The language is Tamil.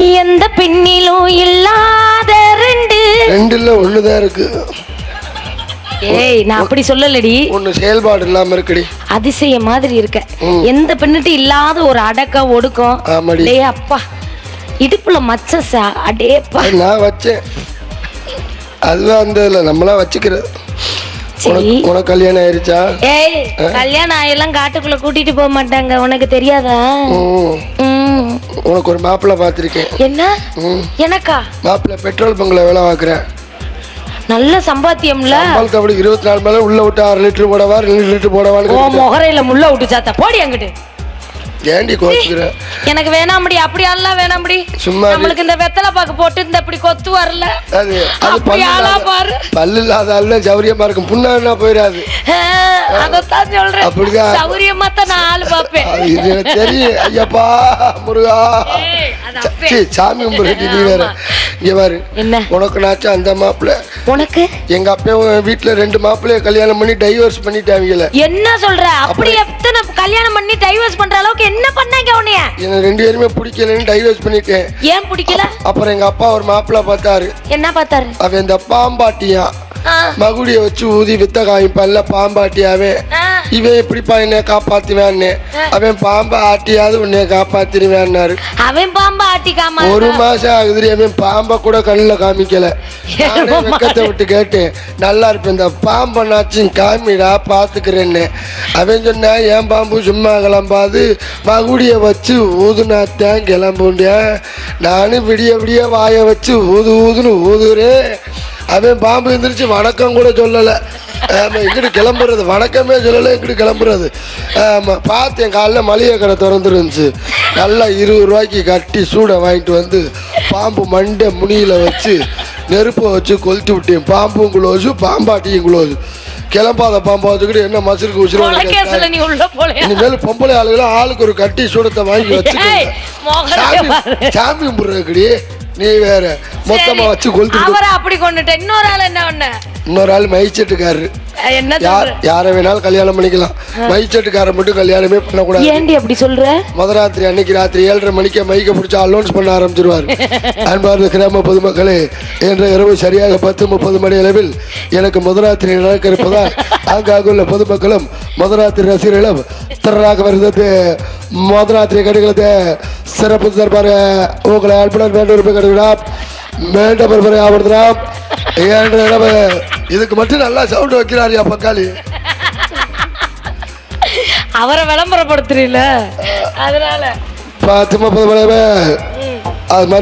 எந்த பெண்ணிலும் இல்லாத ரெண்டு. ரெண்டுல ஒண்ணுதான் இருக்கு. ஏய் நான் அப்படி சொல்லலடி. ஒண்ணு செயல்பாடு இல்லாம இருக்குடி. அதிசய மாதிரி இருக்க. எந்த பெண்ணுட்டு இல்லாத ஒரு அடக்கம் ஒடுக்கம். ஆமாடி. டேய் அப்பா. இடுப்புல மச்ச சா- அடேப்பா நான் வச்சேன். அதுதான் அந்த இல்லை நம்மளா வச்சுக்கிறது. உனக்கு கல்யாணம் ஆயிருச்சா? ஏய் கல்யாணம் ஆயெல்லாம் காட்டுக்குள்ள கூட்டிட்டு போக மாட்டாங்க. உனக்கு தெரியாதா. உனக்கு ஒரு மாப்பிள்ளை பார்த்துருக்கேன். என்ன. எனக்கா? மாப்பிள்ளை பெட்ரோல் பங்கில் வேலை பார்க்குறேன். நல்ல சம்பாத்தியம்ல. சம்பளத்தை அப்படி இருபத்தி நாலு மேலே உள்ள விட்டு ஆறு லிட்டர் போடவா ரெண்டு லிட்டர் போடவான்னு. முகரையில முள்ள விட்டு சாத்தா போடி அங்கிட்டு ஏண்டி கோச்சுக்கிற? எனக்கு வேணாம்படி அப்படி எல்லாம் வேணாம்படி சும்மா. நம்மளுக்கு இந்த வெத்தலை பாக்கு போட்டு இந்த இப்படி கொத்து வரல. அது அது பல்லு ஆளா பாரு. பல்லு இல்லாத ஆள்னா சௌரியமா இருக்கும். புண்ணா போயிடாது. அதத்தான் சொல்றேன். அப்படிதான். சௌரியமா தான் நான் ஆளு பாப்பேன் இது தெரியும். ஐயப்பா முருகா. சாமி கும்பிடுறடி நீ வேற. பாரு. என்ன? உனக்கு நாச்சும் அந்த மாப்பிள்ளை உனக்கு? எங்க அப்பயும் வீட்டுல ரெண்டு மாப்பிள்ளைய கல்யாணம் பண்ணி டைவர்ஸ் பண்ணிட்டாங்கல்ல என்ன சொல்ற? அப்படி எத்தனை கல்யாணம் பண்ணி டைவர்ஸ் பண்ற அளவுக்கு என்ன பண்ணாங்க உன்னைய? எனக்கு ரெண்டு பேருமே பிடிக்கலன்னு டைவர்ஸ் பண்ணிட்டேன். ஏன் பிடிக்கல? அப்புறம் எங்க அப்பா ஒரு மாப்பிள்ளை பார்த்தாரு. என்ன பார்த்தாரு? அவன் இந்த பாம்பாட்டியான் ஆ, மகுடிய வச்சு ஊதி வித்த காமிப்பான்ல பாம்பாட்டியாவே. இவன் எப்படிப்பா என்னை காப்பாத்துவான்னு? அவன் பாம்பை ஆட்டியாவது உன்னைய காப்பாத்திருவேன்னாரு அவன் பாம்பா ஆட்டிக்காம ஒரு மாசம் ஆகுது அவன் பாம்பை கூட கண்ணுல காமிக்கல. வெக்கத்தை விட்டு கேட்டேன். நல்லா இருப்பேன் இந்த பாம்பனாச்சும் காமிடா பாத்துக்கிறேன்னு. அவன் சொன்னா என் பாம்பு சும்மா கிளம்பாது? மகுடிய வச்சு ஊதுனாத்தான் கிளம்புண்டேன் நானும் விடிய விடிய வாயை வச்சு ஊது ஊதுன்னு ஊதுறேன். அவன் பாம்பு எந்திரிச்சு வணக்கம் கூட சொல்லலை. ஆமா இங்கிட்டு கிளம்புறது. வணக்கமே சொல்லலை இங்கிட்டு கிளம்புறது. ஆமா பார்த்தேன் காலைல மளிகை கடை திறந்துருந்துச்சு. நல்லா இருபது ரூபாய்க்கு கட்டி சூடை வாங்கிட்டு வந்து பாம்பு மண்டை முனியில வச்சு நெருப்பை வச்சு கொளுத்தி விட்டேன். பாம்பும் குளோஸு பாம்பாட்டியும் குளோஸு. கிளம்பாத பாம்பை வச்சுக்கிட்டு என்ன மசருக்கு உலகேசல உசுறு இனிமேல் பொம்பளை ஆளுகளும் ஆளுக்கு ஒரு கட்டி சூடத்தை வாங்கி முகரைய சாமி. சாமி கும்பிடுறதுக்குடி. நீ வேற. மொத்தமா வச்சு கொளுத்தி அவரை அப்படி கொண்டுட்ட. இன்னொரு ஆள் என்ன பண்ண இன்னொரு ஆள் மைச்சட்டுக்காரரு. என்ன யார் வேணாலும் கல்யாணம் பண்ணிக்கலாம். மைச்சட்டுக்காரன் மட்டும் கல்யாணமே பண்ணக்கூடாது. ஏண்டி அப்படி சொல்ற? முதராத்திரி அன்னைக்கு ராத்திரி ஏழரை மணிக்கு மைக்க பிடிச்சி அலௌன்ஸ் பண்ண ஆரம்பிச்சிருவார். அன்பார்ந்த கிராம பொதுமக்களே என்ற இரவு சரியாக பத்து முப்பது மணி அளவில் எனக்கு முதராத்திரி நடக்க இருப்பதால் ஆங்காங்குள்ள பொதுமக்களும் முதராத்திரி ரசிகர்களும் திரளாக வருகிறது. முதராத்திரி கடைகளது சிறப்பு தர்பார உங்களை அன்புடன் வேண்டும் ஆவடுகிறாம் என்ற இரவு இதுக்கு மட்டும் நல்லா சவுண்ட் வைக்கிறாரியா பக்காளி அவரை விளம்பரப்படுத்துறீல அதனால. பத்து முப்பது அது மாதிரி